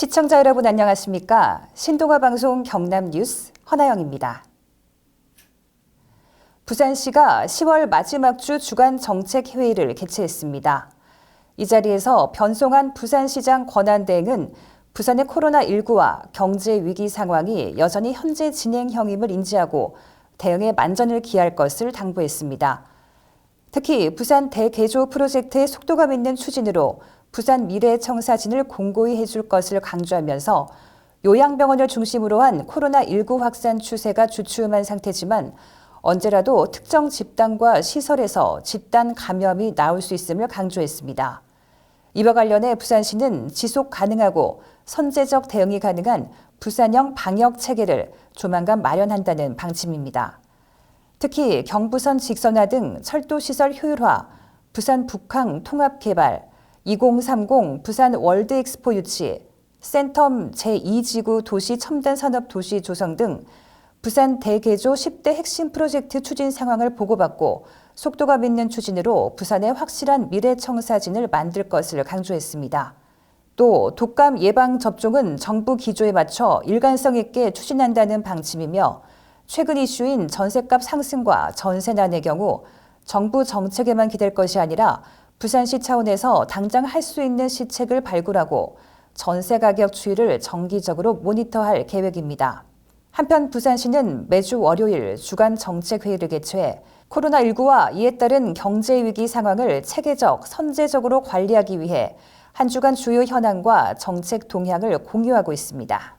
시청자 여러분 안녕하십니까? 신동아 방송 경남 뉴스 허나영입니다. 부산시가 10월 마지막 주 주간 정책 회의를 개최했습니다. 이 자리에서 변송한 부산시장 권한대행은 부산의 코로나19와 경제 위기 상황이 여전히 현재 진행형임을 인지하고 대응에 만전을 기할 것을 당부했습니다. 특히 부산 대개조 프로젝트의 속도감 있는 추진으로 부산 미래 청사진을 공고히 해줄 것을 강조하면서 요양병원을 중심으로 한 코로나19 확산 추세가 주춤한 상태지만 언제라도 특정 집단과 시설에서 집단 감염이 나올 수 있음을 강조했습니다. 이와 관련해 부산시는 지속 가능하고 선제적 대응이 가능한 부산형 방역 체계를 조만간 마련한다는 방침입니다. 특히 경부선 직선화 등 철도 시설 효율화, 부산 북항 통합 개발, 2030 부산 월드 엑스포 유치, 센텀 제2지구 도시 첨단 산업 도시 조성 등 부산 대개조 10대 핵심 프로젝트 추진 상황을 보고받고 속도감 있는 추진으로 부산의 확실한 미래 청사진을 만들 것을 강조했습니다. 또 독감 예방 접종은 정부 기조에 맞춰 일관성 있게 추진한다는 방침이며 최근 이슈인 전셋값 상승과 전세난의 경우 정부 정책에만 기댈 것이 아니라 부산시 차원에서 당장 할 수 있는 시책을 발굴하고 전세 가격 추이를 정기적으로 모니터할 계획입니다. 한편 부산시는 매주 월요일 주간 정책 회의를 개최해 코로나19와 이에 따른 경제 위기 상황을 체계적, 선제적으로 관리하기 위해 한 주간 주요 현황과 정책 동향을 공유하고 있습니다.